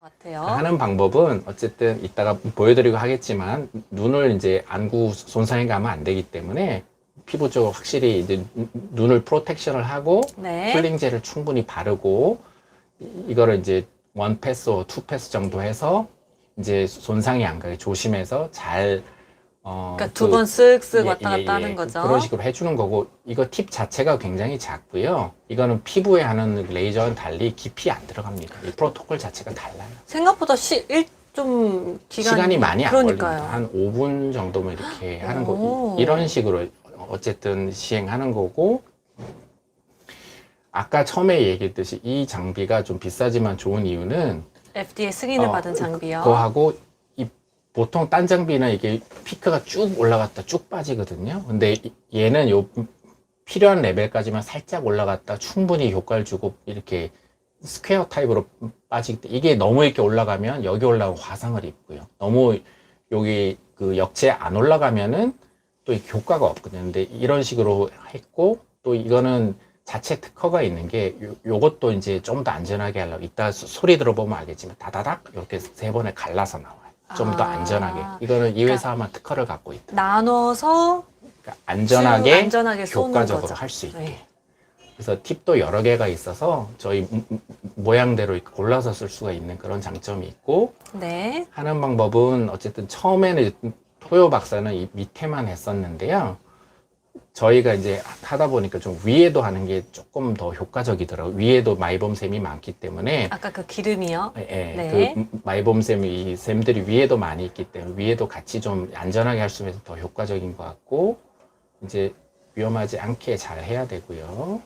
같아요. 하는 방법은 어쨌든 이따가 보여드리고 하겠지만 눈을 이제 안구 손상이 가면 안 되기 때문에 피부 쪽으로 확실히 이제 눈- 눈을 프로텍션을 하고 네. 쿨링젤을 충분히 바르고 이- 이거를 이제 원 패스, 투 패스 정도 해서 이제 손상이 안 가게 조심해서 잘 어, 그러니까 그- 두번 쓱쓱 예, 왔다 예, 갔다 예. 하는 거죠. 그런 식으로 해주는 거고 이거 팁 자체가 굉장히 작고요. 이거는 피부에 하는 레이저와는 달리 깊이 안 들어갑니다. 이 프로토콜 자체가 달라요. 생각보다 시, 일, 좀 기간이, 시간이 많이 안 그러니까요. 걸립니다. 한 5분 정도면 이렇게 하는 오. 거 이런 식으로 어쨌든 시행하는 거고 아까 처음에 얘기했듯이 이 장비가 좀 비싸지만 좋은 이유는 FDA 승인을 어, 받은 장비요. 그거하고 이 보통 딴 장비는 이게 피크가 쭉 올라갔다 쭉 빠지거든요. 근데 이- 얘는 요 필요한 레벨까지만 살짝 올라갔다 충분히 효과를 주고 이렇게 스퀘어 타입으로 빠지기 때문에 이게 너무 이렇게 올라가면 여기 올라가면 화상을 입고요. 너무 여기 그 역체 안 올라가면은 또이 효과가 없거든요. 근데 이런 식으로 했고 또 이거는 자체 특허가 있는 게 요, 요것도 이제 좀 더 안전하게 하려고 이따 소- 소리 들어보면 알겠지만 다다닥 이렇게 세 번에 갈라서 나와요. 좀 더 아. 안전하게. 이거는 이 회사만 특허를 갖고 있다. 나눠서 그러니까 안전하게, 쭉 안전하게 쏘는 효과적으로 거죠. 할 수 있게. 네. 그래서 팁도 여러 개가 있어서 저희 모양대로 이렇게 골라서 쓸 수가 있는 그런 장점이 있고 네. 하는 방법은 어쨌든 처음에는 토요 박사는 이 밑에만 했었는데요. 저희가 이제 하다 보니까 좀 위에도 하는 게 조금 더 효과적이더라고요. 위에도 마이봄샘이 많기 때문에 아까 그 기름이요. 예, 예, 네. 그 마이봄샘이 이 샘들이 위에도 많이 있기 때문에 위에도 같이 좀 안전하게 할 수 있어서 더 효과적인 것 같고 이제 위험하지 않게 잘 해야 되고요.